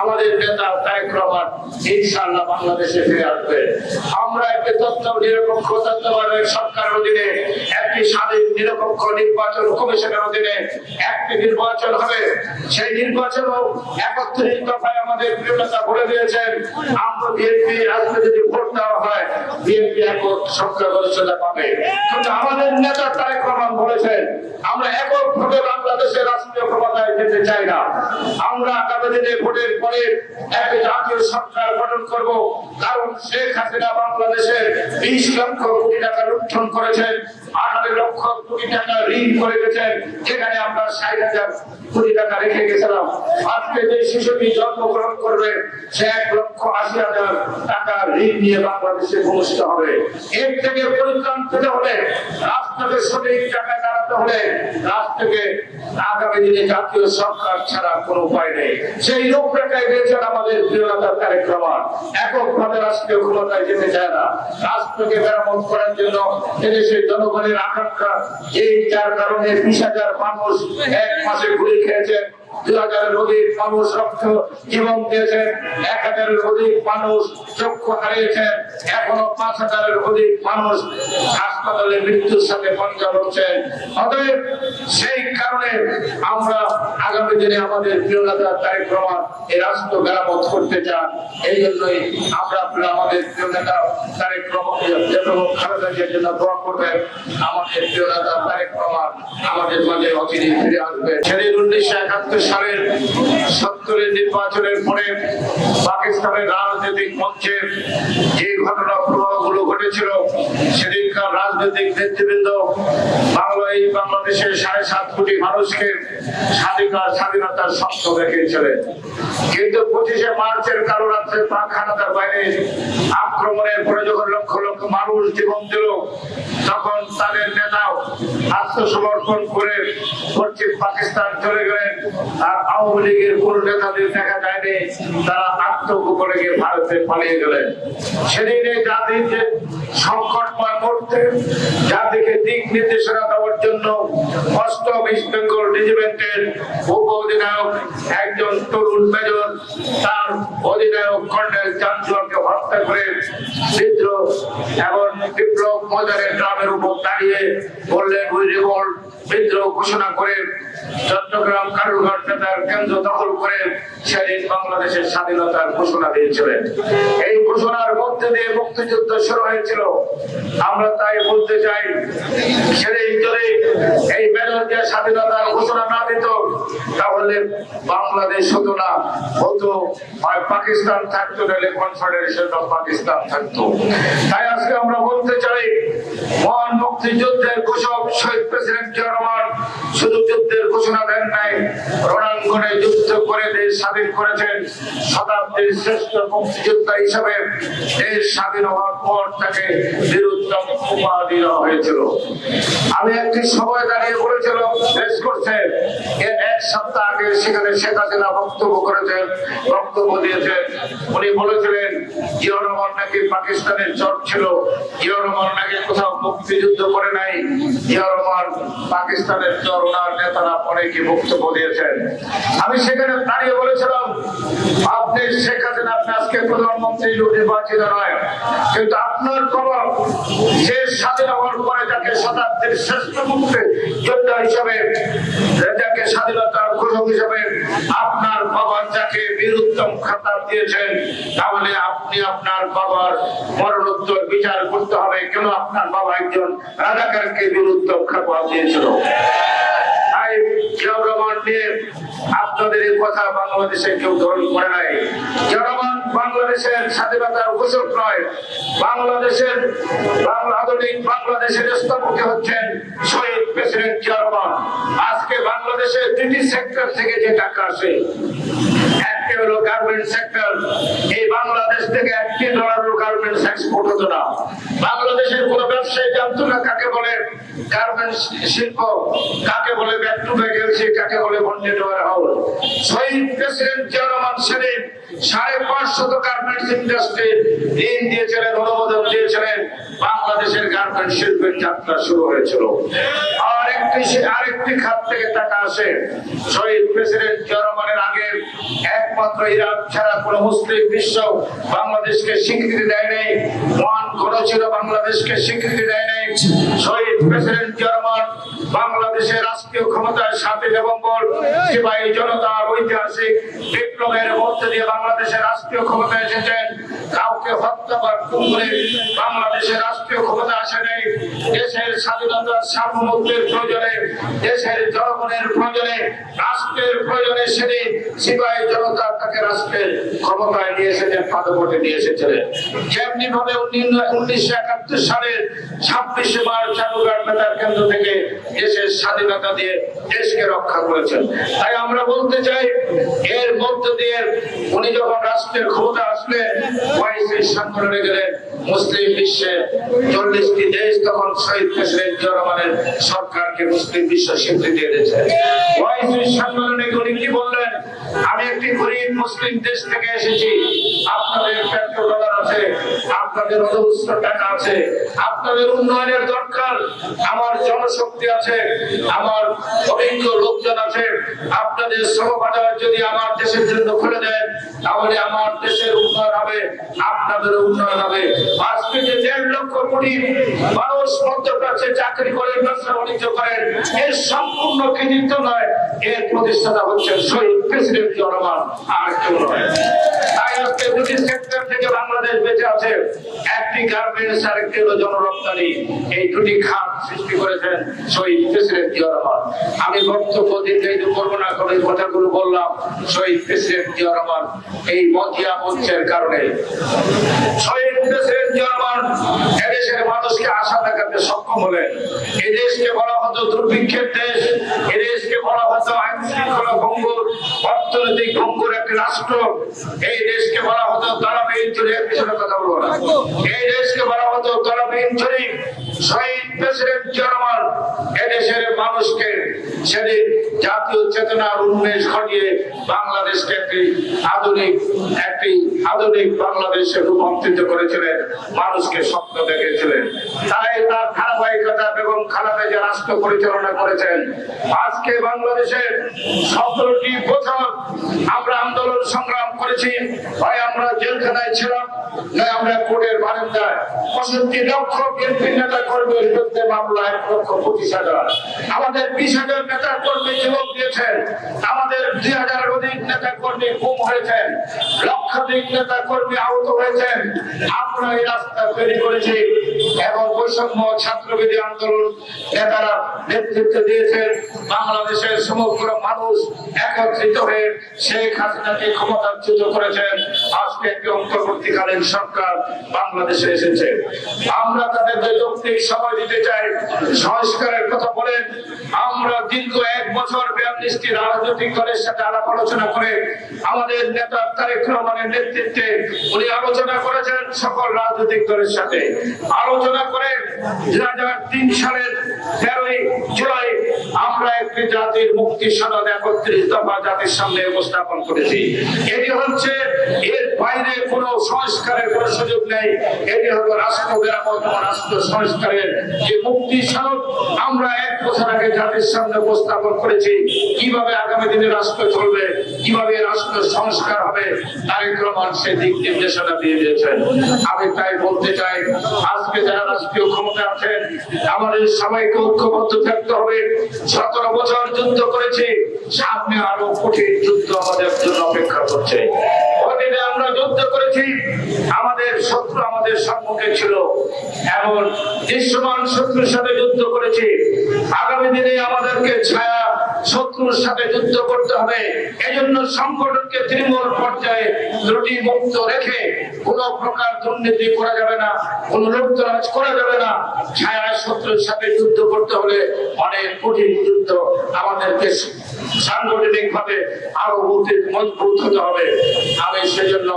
আমাদের নেতা তারেক রহমান ইনশাআল্লাহ বাংলাদেশে ফিরে আসবে। আমরা একটি তত্ত্ব নিরপেক্ষ তত্ত্বাবধায়ক সরকারের অধীনে একটি স্বাধীন নিরপেক্ষ নির্বাচন কমিশনের অধীনে একটি নির্বাচন হবে। সেই নির্বাচন একত্রিশ দফায় আমাদের প্রিয় নেতা বলে দিয়েছেন, আমরা বিএনপি আজকে যদি ভোট দেওয়া হয়, বিএনপি একক সরকার গরিষ্ঠতা পাবে। কিন্তু আমাদের নেতা তারেক রহমান বলেছেন, আমরা একক ভোটে বাংলাদেশের রাষ্ট্রীয় ক্ষমতায় যেতে চাই না। আমরা আগামী দিনে ভোটের পরে একটি জাতীয় সরকার গঠন করব। কারণ শেখ হাসিনা বাংলাদেশের বিশ লক্ষ কোটি টাকা লুণ্ঠন করেছেন টাকা টাকা আজকে যে শিশুটি জন্মগ্রহণ করবে, সে এক লক্ষ আশি হাজার টাকা ঋণ নিয়ে বাংলাদেশে ভূমিষ্ঠ হবে। এর থেকে পরিত্রাণ পেতে হলে রাষ্ট্রকে সঠিক জায়গায় হলে থেকে আগামী দিনে জাতীয় সরকার ছাড়া উপায় নেই। সেই রূপরেখায় রয়েছেন আমাদের এককভাবে রাষ্ট্রীয় ক্ষমতায় যেতে চায় না। রাষ্ট্রকে মেরামত করার জন্য এদেশের জনগণের আকাঙ্ক্ষা এই, যার কারণে বিশ হাজার মানুষ এক মাসে ঘুরে খেয়েছেন। দুই হাজারের অধিক মানুষ রক্ত জীবন দিয়েছেন এক হাজারের অধিক মানুষ চক্ষু হারিয়েছেন এখনও পাঁচ হাজারের অধিক মানুষ হাসপাতালে মৃত্যুর সাথে পঞ্চম হচ্ছেন অতএব সেই কারণে আমরা আগামী দিনে আমাদের প্রিয় নেতা তারেক রহমান এই রাষ্ট্র মেরামত করতে চান। এই জন্যই আমরা আমাদের প্রিয় নেতা তারেক রহমান আমাদের প্রিয় নেতা তারেক রহমান আমাদের মাঝে অচিরে ফিরে আসবে সেদিন উনিশশো একাত্তর সালের সত্তরের নির্বাচনের পরে পাকিস্তানের রাজনৈতিক মঞ্চে যে ঘটনা প্রবাহগুলো ঘটেছিল, সেদিনকার রাজনৈতিক নেতৃবৃন্দ বাংলা এই বাংলাদেশের সাড়ে সাত কোটি মানুষকে স্বাধিকার স্বাধীনতার স্বপ্ন দেখিয়েছিলেন। কিন্তু পঁচিশে মার্চের কালো রাত্রে পাক হানাদার বাইরে আক্রমণের পরে যখন লক্ষ লক্ষ মানুষ জীবন দিল, তখন তাদের নেতাও আত্মসমর্পণ করে পশ্চিম পাকিস্তান চলে গেলেন। আর আওয়ামী লীগের কোন নেতাদের দেখা যায়নি, তারা আত্মগোপনে গিয়ে ভারতে পালিয়ে গেলেন। সেদিন এই জাতির যে সংকটময় মুহূর্তে, জাতিকে দিক নির্দেশনা দেওয়ার জন্য অষ্টম ইস্ট রেজিমেন্টের উপ অধিনায়ক একজন তরুণ মেজর, তার অধিনায়ক কর্নেল চান্দুয়াকে হত্যা করে বিদ্রোহ এবং বিপ্লব মজারের গ্রামের উপর দাঁড়িয়ে বললেন উই রিভোল্ট চট্টগ্রাম কেন্দ্র দখল করে সেদিন বাংলাদেশের স্বাধীনতার ঘোষণা দিয়েছিলেন। এই ঘোষণার মধ্যে দিয়ে মুক্তিযুদ্ধ শুরু হয়েছিল। আমরা তাই বলতে চাই, সেদিন যদি এই মেজরকে স্বাধীনতার ঘোষণা না দিত, তাহলে বাংলাদেশ হতো না। হতো হয় পাকিস্তান থাকতো নাহলে কনফেডারেশন অফ পাকিস্তান থাকতো। তাই আজকে আমরা বলতে চাই, মহান মুক্তিযুদ্ধের ঘোষক শহীদ প্রেসিডেন্ট জিয়া শুধু যুদ্ধের ঘোষণা দেন নাই, রণাঙ্গনে যুদ্ধ করে দেশ স্বাধীন করেছেন। শতাব্দীর শ্রেষ্ঠ মুক্তিযোদ্ধা হিসাবে দেশ স্বাধীন হওয়ার পর তাকে বীরুত্তম উপাধি দেওয়া হয়েছিল। আমি একটি সময় দাঁড়িয়ে করছে। এক সপ্তাহ আগে সেখানে শেখ হাসিনা বক্তব্য করেছেন, বক্তব্য দিয়েছেন। উনি বলেছিলেন নাকি পাকিস্তানের ছিল। নাকি কোথাও মুক্তিযুদ্ধ করে নাই। পাকিস্তানের চর ওনার নেতারা বক্তব্য দিয়েছেন। আমি সেখানে দাঁড়িয়ে বলেছিলাম, আপনি শেখ হাসিনা, আপনি আজকে প্রধানমন্ত্রী নির্বাচিত নয়। কিন্তু আপনার খবর, যে স্বাধীন হওয়ার পরে তাকে শতাব্দীর শ্রেষ্ঠ মুক্তি যোদ্ধা হিসাবে যাকে স্বাধীনতার ঘোষক হিসাবে আপনার বাবা যাকে বীরুত্তম খাতাব দিয়েছেন তাহলে আপনি আপনার বাবার মরণোত্তর বিচার করতে হবে। কেন আপনার বাবা একজন রাজাকারকে বীরুত্তম খাতা দিয়েছিল? তাই রহমান নিয়ে আপনাদের এই কথা বাংলাদেশে কেউ গ্রহণ করে নাই। জনগণ বাংলাদেশের স্বাধীনতার উপসর্গ নয়, বাংলাদেশের বাংলা আধুনিক বাংলাদেশের স্থপতি হচ্ছেন শহীদ প্রেসিডেন্ট জিয়ারহমান আজকে বাংলাদেশের ব্রিটিশ সেক্টর থেকে যে টাকা আসে, একটি হলো গার্মেন্ট সেক্টর থেকে ডলারের গার্মেন্টস এক্সপোর্ট হতো না। বাংলাদেশের কোন ব্যবসায়ী জানতো না কাকে বলে গার্মেন্টস শিল্প, কাকে বলে ব্যাক টু ব্যাক এলসি কাকে বলে হাউস। শহীদ প্রেসিডেন্ট সেদিন সাড়ে পাঁচশত গার্মেন্টস ইন্ডাস্ট্রি ঋণ দিয়েছিলেন, অনুমোদন দিয়েছিলেন। বাংলাদেশের গার্মেন্টস শিল্পের যাত্রা শুরু হয়েছিল। শহীদ প্রেসিডেন্ট আগে একমাত্র ছাড়া কোনো মুসলিম বিশ্ব বাংলাদেশকে স্বীকৃতি দেয় নাই। বাংলাদেশকে স্বীকৃতি দেয় নাই। শহীদ প্রেসিডেন্ট জনগণ বাংলাদেশের রাষ্ট্রীয় ক্ষমতায় সাতই নভেম্বর সিপাহী জনতার ঐতিহাসিক বিপ্লবের মধ্যে দিয়ে বাংলাদেশের রাষ্ট্রীয় ক্ষমতায় এসেছেন। কাউকে হত্যা বা খুন করে বাংলাদেশের রাষ্ট্রীয় ক্ষমতা আসে নেই। দেশের স্বাধীনতার সার্বভৌমত্বের প্রয়োজনে, দেশের জনগণের প্রয়োজনে, রাষ্ট্রের প্রয়োজনে সেদিন সিপাহী জনতা তাকে রাষ্ট্রের ক্ষমতায় নিয়ে এসেছেন, পাদপটে নিয়ে এসেছিলেন। যেমনি ভাবে উনিশশো একাত্তর সালের ছাব্বিশে মার্চ চালুগার নেতার কেন্দ্র থেকে দেশের স্বাধীনতা দিয়ে দেশকে রক্ষা করেছেন। তাই আমরা বলতে চাই, এর মধ্য দিয়ে উনি যখন রাষ্ট্রের ক্ষমতা আসলেন ওয়াইসির গেলেন মুসলিম বিশ্বে চল্লিশটি দেশ তখন শহীদ প্রেসিডেন্ট জিয়া সরকারকে মুসলিম বিশ্ব স্বীকৃতি দিয়েছে। ওয়াইসির সম্মেলনে উনি কি বললেন? আমি একটি গরিব মুসলিম দেশ থেকে এসেছি। আপনাদের পেট্রোল ডলার আছে, আপনাদের অজস্র টাকা আছে, আপনাদের উন্নয়নের দরকার, আমার জনশক্তি আছে, আমার অভিজ্ঞ লোকজন আছে। আপনাদের শ্রমবাজার যদি আমার দেশের জন্য খুলে দেন, তাহলে আমার দেশের উন্নয়ন হবে, আপনাদের উন্নয়ন হবে। আজকে যে দেড় লক্ষ কোটি মানুষ মধ্যপ্রাচ্যে চাকরি করে ব্যবসা বাণিজ্য করেন। এর সম্পূর্ণ কৃতিত্ব নয়, এর প্রতিষ্ঠাতা হচ্ছে শহীদ প্রেসিডেন্ট। জনগণ আর কেউ আমি বক্তব্য করব না কথাগুলো বললাম শহীদ প্রেসিডেন্ট জিয়া রহমান। এই মতিয়া মঞ্চের কারণে। শহীদ প্রেসিডেন্ট জিয়া রহমান এদেশের মানুষকে আশা দেখাতে সক্ষম হলেন। এই দেশকে বলা হতো দুর্ভিক্ষের দেশ এই দেশকে বলা হতো আইন শৃঙ্খলা ভঙ্গুর অর্থনৈতিক ভঙ্গুর একটি রাষ্ট্র এই দেশকে বলা হতো চুরি এর পিছনে কথা বলব না। এই দেশকে বলা হতো চুরি শহীদ প্রেসিডেন্ট এদেশের মানুষকে সেদিন জাতীয় চেতনার উন্মেষ ঘটিয়ে বাংলাদেশকে একটি আধুনিক একটি আধুনিক বাংলাদেশে রূপান্তরিত করেছিলেন। মানুষকে স্বপ্ন দেখেছিলেন তাই তার ধারাবাহিকতা এবং খালাদা যে রাষ্ট্র পরিচালনা করেছেন। আজকে বাংলাদেশের সতেরোটি বছর আমরা আন্দোলন সংগ্রাম করেছি। হয় আমরা জেলখানায় ছিলাম। নয়, আমরা কোর্টের বারান্দায়। পঁয়ষট্টি লক্ষ বিএনপি নেতা কর্মীর বিরুদ্ধে মামলা এক লক্ষ পঁচিশ হাজার। আমাদের বিশ হাজার নেতা কর্মী জীবন দিয়েছেন। আমাদের দুই হাজারের অধিক নেতা কর্মী গুম হয়েছেন। লক্ষাধিক নেতা কর্মী আহত হয়েছেন। আমরা এই রাস্তা তৈরি করেছি এবং বৈষম্য ছাত্রবিধি আন্দোলন নেতারা নেতৃত্ব দিয়েছেন। বাংলাদেশের সমগ্র মানুষ একত্রিত হয়ে শেখ হাসিনাকে ক্ষমতাচ্যুত করেছেন। আজকে একটি অন্তর্বর্তীকালীন সরকার বাংলাদেশে এসেছে। আমরা তাদের যৌক্তিক সময় দিতে চাই, সংস্কারের কথা বলেন। আমরা দীর্ঘ এক বছর বিয়াল্লিশটি রাজনৈতিক দলের সাথে আলাপ আলোচনা করে আমাদের নেতা তারেক রহমানের নেতৃত্বে উনি আলোচনা করেছেন সকল রাজনৈতিক দলের সাথে। আলোচনা করে দুই হাজার তিন সালের তেরোই জুলাই জাতির মুক্তি সনদ একত্রিশ দফা জাতির সামনে উপস্থাপন করেছি। এটি হচ্ছে, এর বাইরে কোনো সংস্কারের কোনো সুযোগ নেই। এটি হলো রাষ্ট্র মেরামত রাষ্ট্র সংস্কারের যে মুক্তি সনদ, আমরা এক বছর আগে জাতির সামনে উপস্থাপন করেছি। কীভাবে আগামী দিনে রাষ্ট্র চলবে, কীভাবে রাষ্ট্র সংস্কার হবে, তারেক রহমান সে দিক নির্দেশনা দিয়ে দিয়েছেন। আমি তাই বলতে চাই, আজকে যারা রাষ্ট্রীয় ক্ষমতা আছেন, আমাদের সবাইকে ঐক্যবদ্ধ থাকতে হবে। সতেরো যুদ্ধ করেছি, সামনে আরও কঠিন যুদ্ধ আমাদের জন্য অপেক্ষা করছে। অতীতে আমরা যুদ্ধ করেছি, আমাদের শত্রু আমাদের সম্মুখে ছিল। এমন দৃশ্যমান শত্রুর সাথে যুদ্ধ করেছি। আগামী দিনে আমাদেরকে ছায়া শত্রুর সাথে যুদ্ধ করতে হবে। এজন্য সংগঠনকে তৃণমূল পর্যায়ে ত্রুটি মুক্ত রেখে কোন প্রকার দুর্নীতি করা যাবে না, কোন লুপ্তরাজ করা যাবে না। ছায়া শত্রুর সাথে যুদ্ধ করতে হলে অনেক কঠিন যুদ্ধ আমাদেরকে সাংগঠনিক ভাবে আরও মজবুত হতে হবে। আমি সেজন্য